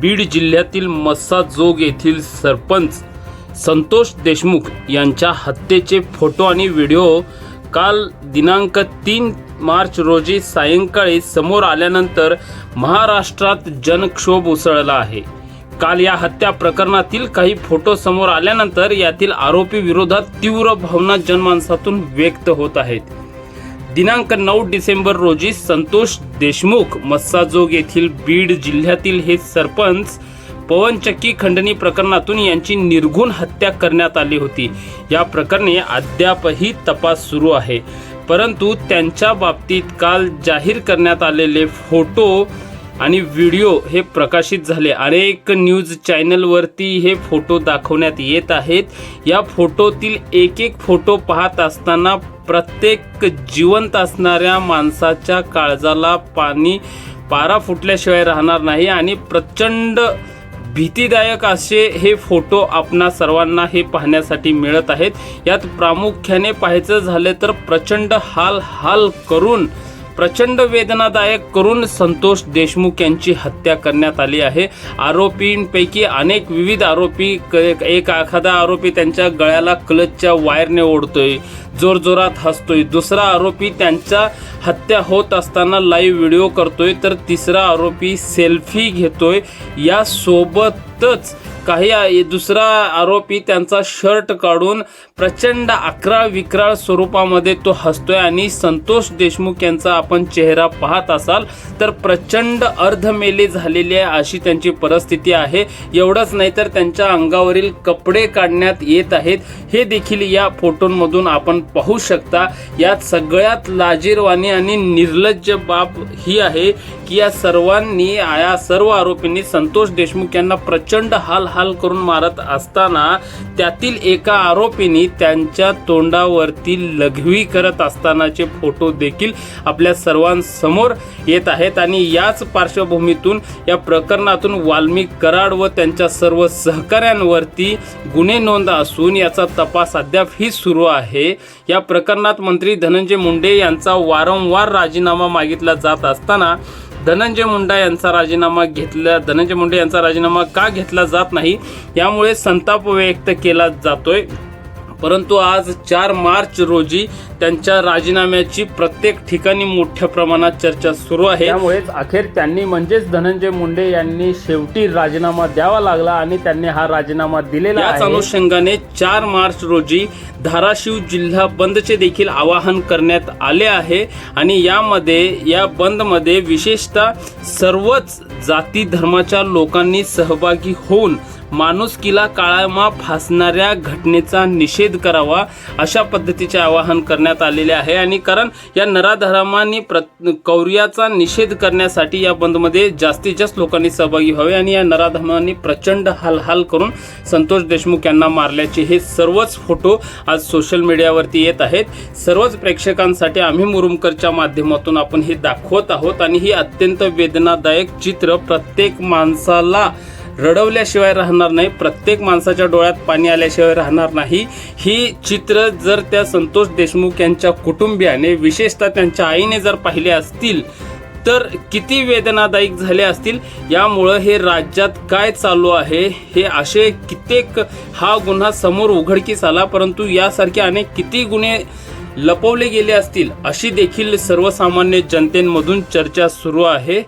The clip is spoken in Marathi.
बीड जिल्ह्यातील मस्साजोग येथील सरपंच संतोष देशमुख यांच्या हत्येचे फोटो आणि व्हिडिओ काल दिनांक तीन मार्च रोजी सायंकाळी समोर आल्यानंतर महाराष्ट्रात जनक्षोभ उसळला आहे. काल या हत्या प्रकरणातील काही फोटो समोर आल्यानंतर यातील आरोपी विरोधात तीव्र भावना जनमानसातून व्यक्त होत आहेत. दिनांक नऊ डिसेंबर रोजी संतोष देशमुख मस्साजोग येथील बीड जिल्ह्यातील हे सरपंच पवनचक्की खंडणी प्रकरणातून यांची निर्घुण हत्या करण्यात आली होती. या प्रकरणी अद्यापही तपास सुरू आहे. परंतु त्यांच्या बाबतीत काल जाहीर करण्यात आलेले फोटो आणि व्हिडिओ हे प्रकाशित झाले. अनेक न्यूज चॅनलवरती हे फोटो दाखवण्यात येत आहेत. या फोटोतील एक एक फोटो पाहत असताना प्रत्येक जिवंत असणाऱ्या माणसाच्या काळजाला पाणी पारा फुटल्याशिवाय राहणार नाही आणि प्रचंड भीतीदायक असे हे फोटो आपणा सर्वांना हे पाहण्यासाठी मिळत आहेत. यात प्रामुख्याने पाहायचं झालं तर प्रचंड हाल हाल करून प्रचंड वेदनादायक करून संतोष देशमुख यांची हत्या करण्यात आली आहे. आरोपींपैकी अनेक विविध आरोपी क- एक एखादा आरोपी त्यांच्या गळ्याला क्लचच्या वायरने ओढतोय जोरजोरात हसतोय. दुसरा आरोपी त्यांच्या हत्या होत असताना लाईव्ह व्हिडिओ करतोय तर तिसरा आरोपी सेल्फी घेतोय. यासोबतच काही दुसरा आरोपी त्यांचा शर्ट काढून प्रचंड अकराळ विक्राळ स्वरूपामध्ये तो हसतोय आणि संतोष देशमुख यांचा आपण चेहरा पाहत असाल तर प्रचंड अर्धमेले झालेली आहे अशी त्यांची परिस्थिती आहे. एवढंच नाही तर त्यांच्या अंगावरील कपडे काढण्यात येत आहेत. हे देखील या फोटोंमधून आपण पाहू शकता. यात सगळ्यात लाजीरवाणी आणि निर्लज्ज बाब ही आहे की या सर्वांनी या सर्व आरोपींनी संतोष देशमुख यांना प्रचंड हाल हाल करून मारत असताना त्यातील एका आरोपींनी त्यांच्या तोंडावरती लघवी करत असतानाचे फोटो देखील आपल्या सर्वांसमोर येत आहेत आणि याच पार्श्वभूमीतून या प्रकरणातून वाल्मिक कराड व त्यांच्या सर्व सहकाऱ्यांवरती गुन्हे नोंद असून याचा तपास अद्यापही सुरू आहे. या प्रकरणात मंत्री धनंजय मुंडे यांचा वारंवार राजीनामा मागितला जात असताना धनंजय मुंडा यांचा राजीनामा घेतला धनंजय मुंडे यांचा राजीनामा का घेतला जात नाही यामुळे संताप व्यक्त केला जातोय. परंतु आज चार मार्च रोजी त्यांच्या राजीनाम्याची प्रत्येक ठिकाणी मोठ्या प्रमाणात चर्चा सुरू आहे. त्यामुळेच अखेर त्यांनी म्हणजेच धनंजय मुंडे यांनी शेवटी राजीनामा द्यावा लागला आणि त्यांनी हा राजीनामा दिलेला याच अनुषंगाने चार मार्च रोजी धाराशिव जिल्हा बंदचे देखील आवाहन करण्यात आले आहे. आणि यामध्ये या बंदमध्ये विशेषतः सर्वच जाती धर्माच्या लोकांनी सहभागी होऊन माणुसकीला काळामा फासणाऱ्या घटनेचा निषेध करावा अशा पद्धतीचे आवाहन करण्यात आलेले आहे. आणि कारण या नराधर्मांनी प्र कौर्याचा निषेध करण्यासाठी या बंदमध्ये जास्तीत जास्त लोकांनी सहभागी व्हावे आणि या नराधर्मांनी प्रचंड हालहाल करून संतोष देशमुख यांना मारल्याचे हे सर्वच फोटो आज सोशल मीडियावरती येत आहेत. सर्वच प्रेक्षकांसाठी आम्ही मुरुमकरच्या माध्यमातून आपण हे दाखवत आहोत आणि ही अत्यंत वेदनादायक चित्र चित्र प्रत्येक माणसाला रडवल्याशिवाय राहणार नाही प्रत्येक माणसाच्या डोळ्यात पाणी आल्याशिवाय राहणार नाही. ही चित्र जर त्या संतोष देशमुख यांच्या कुटुंबियाने विशेषतः त्यांच्या आईने जर पाहिले असतील तर किती वेदनादायक झाले असतील? यामुळं हे राज्यात काय चालू आहे? हे असे कित्येक हा गुन्हा समोर उघडकीस आला परंतु यासारखे अनेक किती गुन्हे लपवले गेले असतील? अशी देखील सर्वसामान्य जनतेमधून चर्चा सुरू आहे.